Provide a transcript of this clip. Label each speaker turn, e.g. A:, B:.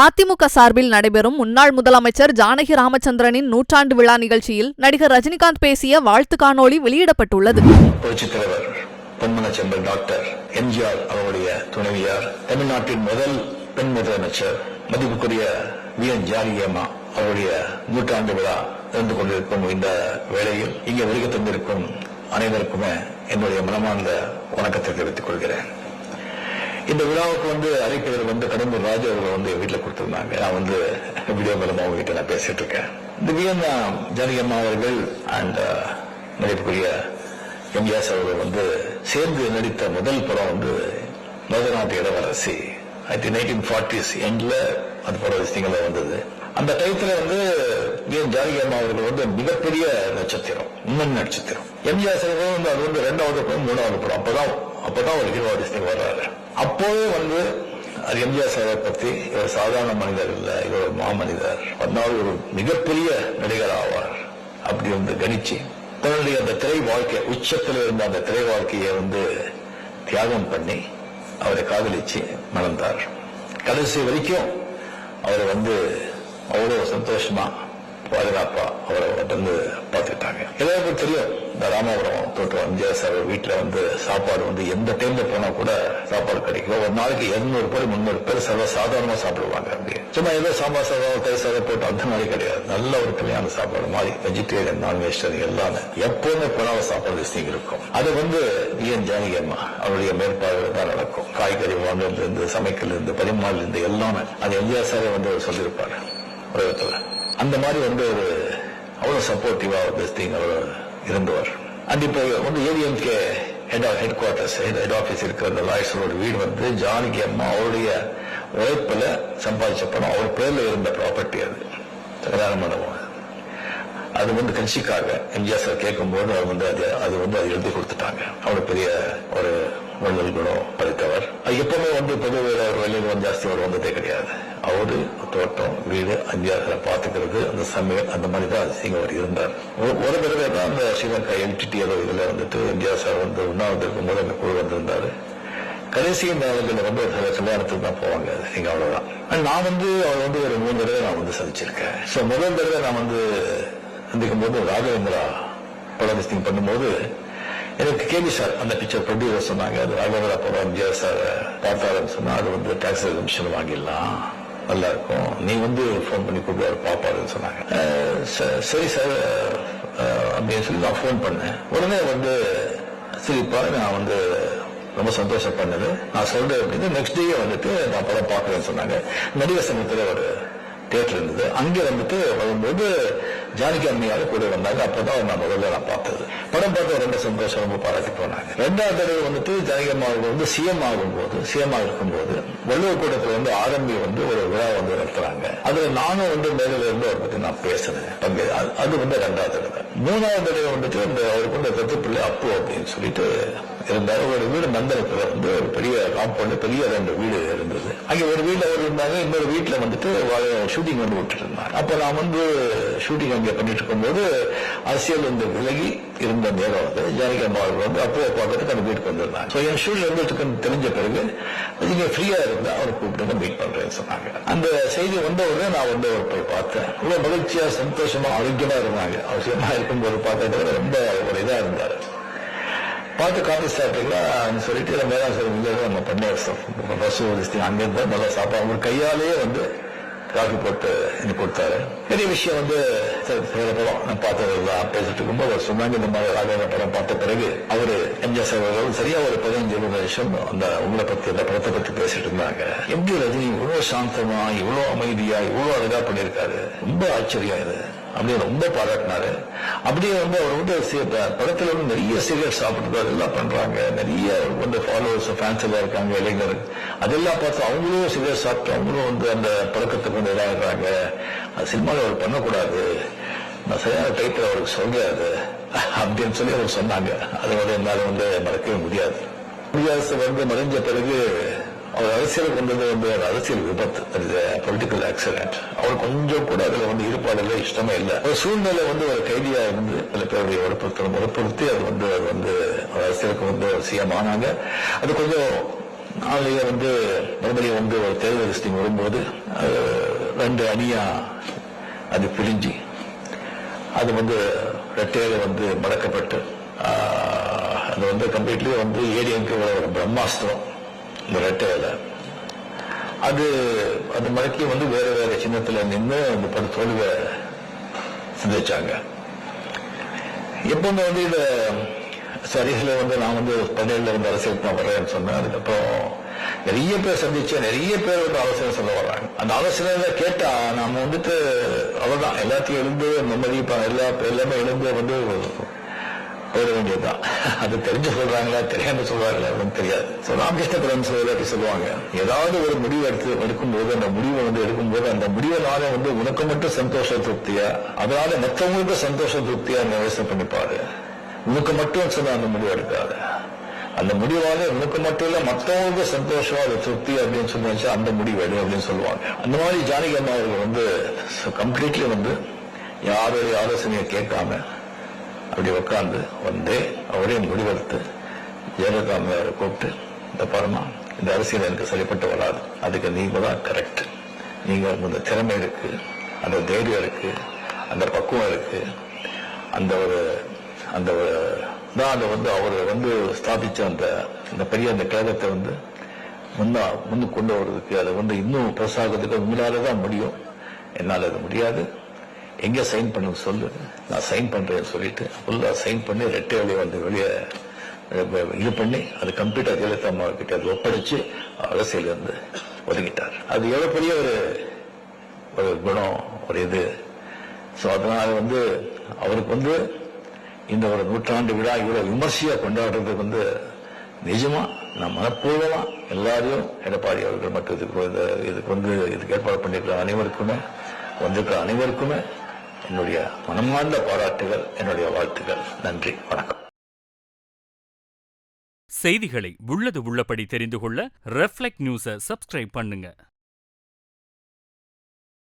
A: அதிமுக சார்பில் நடைபெறும் முன்னாள் முதலமைச்சர் ஜானகி ராமச்சந்திரனின் நூற்றாண்டு விழா நிகழ்ச்சியில் நடிகர் ரஜினிகாந்த் பேசிய வாழ்த்து காணொளி வெளியிடப்பட்டுள்ளது.
B: டாக்டர் எம்ஜிஆர் அவருடைய துணைவியார் தமிழ்நாட்டின் முதல் பெண் முதலமைச்சர் மதிப்புக்குரிய வி என் ஜானகியம்மா அவருடைய நூற்றாண்டு விழா இருந்து கொண்டிருக்கும் இந்த வேளையில் இங்கே வருகை தந்திருக்கும் அனைவருக்குமே என்னுடைய மனமார்ந்த வணக்கத்தை தெரிவித்துக் கொள்கிறேன். இந்த விழாவுக்கு வந்து அழைப்பவர் வந்து கடம்பூர் ராஜா அவர்கள் வந்து வீட்டில் கொடுத்திருந்தாங்க. நான் வந்து வீடியோ மூலமா உங்ககிட்ட நான் பேசிட்டு இருக்கேன். இந்த விஎன் ஜானகியம்மா அவர்கள் அண்ட் நடிப்புக்குரிய uh, எம்ஜிஆர் அவர்கள் வந்து சேர்ந்து நடித்த முதல் படம் வந்து மதுநாட்டு இளவரசி. ஐ திங்க் நைன்டீன் ஃபார்ட்டிஸ் எண்ட்ல அந்த படம் விஷயங்கள வந்தது. அந்த டயத்துல வந்து ஜானகி அம்மா அவர்கள் வந்து மிகப்பெரிய நட்சத்திரம் முன்னணி நட்சத்திரம். எம்ஜிஆர் அவர்கள் வந்து அது வந்து ரெண்டாவது படம் மூணாவது படம். அப்பதான் அப்பதான் ஒரு ஹீரோ டிஸ்டிங் வர்றாரு. அப்போவே வந்து அது எம்ஜிஆர் சாரை பத்தி இவர் சாதாரண மனிதர் இல்ல இவர் ஒரு மாமனிதர். அதனால் ஒரு மிகப்பெரிய நடிகர் ஆவார். அப்படி வந்து கணிச்சு தன்னுடைய அந்த திரை வாழ்க்கை உச்சத்தில் இருந்த அந்த திரை வாழ்க்கையை வந்து தியாகம் பண்ணி அவரை காதலிச்சு மணந்தார். கடைசி வரைக்கும் அவரை வந்து அவ்வளவு சந்தோஷமா பாதுகாப்பா அவரை வந்து பார்த்துக்கிட்டாங்க. எல்லாருக்கும் தெரியும் இந்த ராமபுரம் தோட்டம் எம்ஜிஆர் சார் வீட்டுல வந்து சாப்பாடு வந்து எந்த டைம்ல போனா கூட சாப்பாடு கிடைக்கும் ஒரு நாளைக்கு இருநூறு பேர் முந்நூறு பேர் சர்வ சாதாரணமா சாப்பிடுவாங்க அப்படி சும்மா ஏதோ சாம்பார் சாதம் தயிர் சாதம் போட்டு அந்த மாதிரி கிடையாது. நல்ல ஒரு கல்யாண சாப்பாடு மாதிரி வெஜிடேரியன் நான் வெஜிடேரியன் எல்லாமே எப்பவுமே போனாலும் சாப்பாடு விஷயம் இருக்கும். அது வந்து விஎன் ஜானகி அம்மா அவருடைய மேற்பார்வையில் தான் நடக்கும். காய்கறி வாங்கல இருந்து சமைக்கல இருந்து பரிமாறல இருந்து எல்லாமே அது எம்ஜிஆர் சாரே வந்து அவர் சொல்லியிருப்பாரு. உலகத்துல அந்த மாதிரி வந்து ஒரு அவ்வளவு சப்போர்ட்டிவா பெஸ்டிங் அவர் இருந்தவர். அண்ட் இப்போ வந்து ADMK head headquarters head office இருக்கிற அந்த லாயர்ஸோட வீடு வந்து ஜானகி அம்மா அவருடைய உழைப்புல சம்பாதிச்ச பணம். அவர் பேர்ல இருந்த ப்ராப்பர்ட்டி அது. கல்யாண மண்டபம் அது வந்து கட்சிக்காக எம்ஜிஆர் சார் கேட்கும்போது அவர் வந்து அது அது வந்து அது எழுதி கொடுத்துட்டாங்க. அவர் பெரிய ஒரு வள்ளல் குணம் படைத்தவர். அது எப்பவுமே வந்து பொது வெளியில் வந்து ஜாஸ்தி அவர் வந்ததே கிடையாது. அவரு தோட்டம் வீடு அஞ்சாறு பாத்துக்கிறது அந்த சமையல் அந்த மாதிரி தான் சிங்க அவர் இருந்தார். ஒரு- ஒரு தடவை தான் அந்த ஸ்ரீலங்கா எல்டிடி ஏதோ இதுல வந்துட்டு எம்ஜிஆர் சார் வந்து உண்ணாவிரதம் இருக்கும்போது அந்த குழு வந்திருந்தாரு. கடைசி நாள்களில் ரொம்ப கல்யாணத்துக்கு தான் போவாங்க நீங்க அவ்வளவுதான். நான் வந்து அவர் வந்து ஒரு மூணு தடவை நான் வந்து சந்திச்சிருக்கேன். ஸோ முதல் தடவை நான் வந்து சந்திக்கும் போது ராகவேந்திரா படம் லிஸ்டிங் பண்ணும்போது எனக்கு கேபி சார் அந்த பிக்சர் ப்ரொடியூசர் சொன்னாங்க அது ராகவேந்திரா படம் எம்ஜிஆர் சார் பார்த்தாருன்னு சொன்னா அது வந்து டாக்ஸ் எக்ஸிபிஷன் வாங்கிடலாம். நல்லா இருக்கும். நீ வந்து ஃபோன் பண்ணி கூப்பிடுவாரு பாப்பாருன்னு சொன்னாங்க. ச- சரி சார் அப்படின்னு சொல்லி நான் ஃபோன் பண்ணேன். உடனே வந்து சிரிப்பா நான் வந்து ரொம்ப சந்தோஷம் பண்ணது. நான் சொல்றேன் அப்படின்னு நெக்ஸ்ட் டே வந்துட்டு நான் படம் பார்க்கறேன்னு சொன்னாங்க. நடிகர் சங்கத்தில் ஒரு தேட்டர் இருந்தது. அங்கே வந்துட்டு வரும்போது ஜானகி அம்மையார் கூட வந்தாங்க. அப்பதான் நான் முதல்ல நான் பார்த்தது. படம் பார்த்து ரொம்ப சந்தோஷம் ரொம்ப பாராட்டி போனாங்க. ரெண்டாவது தடவை வந்துட்டு ஜானகி அம்மா வந்து சிஎம் ஆகும் போது சிஎம் இருக்கும்போது வள்ளுவர் கூட்டத்தில் வந்து ஆரம்பி வந்து ஒரு விழா வந்து நடத்துறாங்க. அதுல நானும் வந்து மேலில இருந்து அவரை பத்தி நான் பேசுறேன். பங்கு அது- வந்து ரெண்டாவது தடவை. மூணாவது தடவை வந்துட்டு இந்த அவருக்கு வந்து தத்து பிள்ளை அப்பு அப்படின்னு சொல்லிட்டு இருந்தார் ஒரு வீடு மந்திரத்தில் வந்து ஒரு பெரிய காம்பவுண்ட் பெரிய ரெண்டு வீடு இருந்தது. அங்கே ஒரு வீட்டில் அவர் இருந்தாங்க இன்னொரு வீட்டில் வந்துட்டு ஷூட்டிங் வந்து விட்டுட்டு இருந்தார் அப்போ நான் வந்து ஷூட்டிங் அங்கே பண்ணிட்டு இருக்கும்போது அரசியல் வந்து விலகி இருந்த நேரம் வந்து ஜானகி அம்மா அவர்கள் வந்து அப்போ பார்க்கறதுக்கு அந்த வீட்டுக்கு வந்திருந்தாங்க. ஸோ என் ஷூட்டிங் வந்து தெரிஞ்ச பிறகு நீங்க ஃப்ரீயா இருந்தா அவரை கூப்பிட்டு மீட் பண்றேன்னு சொன்னாங்க. அந்த செய்தி வந்த உடனே நான் வந்து அவர் போய் பார்த்தேன். ரொம்ப மகிழ்ச்சியா சந்தோஷமா ஆரோக்கியமா இருந்தாங்க. அவசியமா இருக்கும்போது பார்த்தேன் ரொம்ப ஒரு இதாக பார்த்து காஃபி சாப்பிட்டீங்களா? சொல்லிட்டு நம்ம மேலே சார். இல்லை நம்ம பண்ண பஸ் லிஸ்டிங் அங்கிருந்து நல்லா சாப்பாடு அவங்க கையாலேயே வந்து காஃபி போட்டு எனக்கு கொடுத்தாரு. பெரிய விஷயம் வந்து சரி, படம் நான் பார்த்ததெல்லாம் பேசிட்டு இருக்கும்போது அவர் சொன்னாங்க இந்த மாதிரி ராகவ படம் பார்த்த பிறகு அவரு எம்ஜிஆர் சார் அவர்கள் சரியா ஒரு பதினஞ்சு இருபது வருஷம் அந்த உங்களை பத்தி அந்த படத்தை பத்தி பேசிட்டு இருந்தாங்க. எம்ஜி ரஜினி இவ்வளவு சாந்தமா இவ்வளவு அமைதியா இவ்வளவு அழகா பண்ணியிருக்காரு. ரொம்ப ஆச்சரியம் இது. அப்படின்னு ரொம்ப பாராட்டினாரு அப்படியே வந்து அவர் வந்து படத்துல வந்து நிறைய சிகரெட் சாப்பிட்டு அதெல்லாம் பண்றாங்க. நிறைய வந்து ஃபாலோவர்ஸ் ஃபேன்ஸ் எல்லாம் இருக்காங்க இளைஞர் அதெல்லாம் பார்த்து அவங்களும் சிகரெட் சாப்பிட்டு அவங்களும் வந்து அந்த பழக்கத்துக்கு வந்து இதாகிறாங்க அது சினிமாவில் அவர் பண்ணக்கூடாது. நான் சரியான டைட்டில் அவருக்கு சொல்றாரு. அப்படின்னு சொல்லி அவர் சொன்னாங்க. அதோட என்னால் வந்து மறக்கவே முடியாது. குடியரசு வந்து மறைஞ்ச பிறகு அவர் அரசியலுக்கு வந்தது வந்து ஒரு அரசியல் விபத்து. பொலிட்டிக்கல் ஆக்சிடென்ட் அவர் கொஞ்சம் கூட அதுல வந்து ஈடுபாடு இல்லை இஷ்டமே இல்லை. ஒரு சூழ்நிலை வந்து ஒரு கைதியா இருந்து சில பேருடைய வற்புறுத்தல் வற்புறுத்தி அது வந்து அது வந்து அரசியலுக்கு வந்து சிஎம் ஆனாங்க. அது கொஞ்சம் நாளைய வந்து மறுபடியும் வந்து ஒரு தேர்தல் லிஸ்டிங் வரும்போது ரெண்டு அணியா அது பிரிஞ்சு அது வந்து ரெட்டையில வந்து மடக்கப்பட்டு அது வந்து கம்ப்ளீட்லி வந்து ஏடிஎம்கே ஒரு பிரம்மாஸ்திரம். இந்த ரெட்டையில அது அந்த மடக்கி வந்து வேற வேற சின்னத்துல நின்று அந்த படு தோல்வை சிந்திச்சாங்க. எப்பவுமே வந்து இத சரிகளை வந்து நான் வந்து படையில இருந்து அரசியல் நான் வர்றேன்னு சொன்னேன். அதுக்கப்புறம் நிறைய பேர் சந்திச்சு நிறைய பேர் வந்து ஆலோசனை சொல்ல வர்றாங்க. அந்த ஆலோசனை கேட்டா நாம வந்துட்டு அவ்வளவுதான். எல்லாத்தையும் எழுந்து நிம்மதி எல்லா எல்லாமே எழுந்து வந்து போயிட வேண்டியதுதான். அது தெரிஞ்சு சொல்றாங்களா தெரியாம சொல்றாங்களா அப்படின்னு தெரியாது. So, ராமகிருஷ்ண பரமஹம்சர் அப்படி சொல்லுவாங்க. ஏதாவது ஒரு முடிவு எடுத்து எடுக்கும்போது அந்த முடிவை வந்து எடுக்கும்போது அந்த முடிவினால வந்து உனக்கு மட்டும் சந்தோஷ திருப்தியா? அதனால மற்றவங்களுக்கு சந்தோஷ திருப்தியா அந்த யோசனை பண்ணிப்பாரு உனக்கு மட்டும் சொன்ன அந்த முடிவு எடுக்காத. அந்த முடிவால உனக்கு மட்டும் இல்ல மற்றவங்களுக்கு சந்தோஷம் அது திருப்தி அப்படின்னு சொல்லி அந்த முடிவு எடு அப்படின்னு சொல்லுவாங்க. அந்த மாதிரி ஜானகி அம்மா அவர்கள் வந்து கம்ப்ளீட்லி வந்து யாருடைய ஆலோசனையை கேட்காம அப்படி உட்காந்து வந்து அவரே முடிவெடுத்து ஜெயலலிதா அம்மையாரை கூப்பிட்டு இந்த பரமா இந்த அரசியல் எனக்கு சரிப்பட்டு வராது. அதுக்கு நீங்க தான் கரெக்ட் நீங்க இந்த திறமை இருக்கு அந்த தைரியம் இருக்கு அந்த பக்குவம் இருக்கு. அந்த ஒரு அந்த ஒரு தான் அதை வந்து அவர் வந்து ஸ்தாபிச்ச அந்த அந்த பெரிய அந்த கழகத்தை வந்து முன்னா முன்னு கொண்டு வர்றதுக்கு அதை வந்து இன்னும் பெருசாகிறதுக்கு உங்களால தான் முடியும். என்னால் அது முடியாது. எங்க சைன் பண்ண சொல்லு. நான் சைன் பண்றேன்னு சொல்லிட்டு ஃபுல்லா சைன் பண்ணி ரெட்டை வழியை வந்து வெளியே இது பண்ணி அது கம்ப்ளீட்டா ஜெயலலிதா அம்மா கிட்ட அது ஒப்படைச்சு அரசியல் வந்து ஒதுங்கிட்டார் அது எவ்வளவு பெரிய ஒரு ஒரு குணம் ஒரு இது. ஸோ அதனால வந்து அவருக்கு வந்து இந்த ஒரு நூற்றாண்டு விழா இவ்வளவு விமர்சையா கொண்டாடுறதுக்கு வந்து நிஜமா நான் மனப்பூர்வமா எல்லாரையும் எடப்பாடி அவர்கள் மற்றும் இதுக்கு இதுக்கு வந்து இதுக்கு ஏற்பாடு பண்ணியிருக்கிற அனைவருக்குமே வந்திருக்கிற அனைவருக்குமே என்னுடைய மனமார்ந்த பாராட்டுகள் என்னுடைய வாழ்த்துகள். நன்றி வணக்கம்.
C: செய்திகளை உள்ளது உள்ளபடி தெரிந்து கொள்ள ரெஃப்ளெக்ட் நியூஸை சப்ஸ்கிரைப் பண்ணுங்க.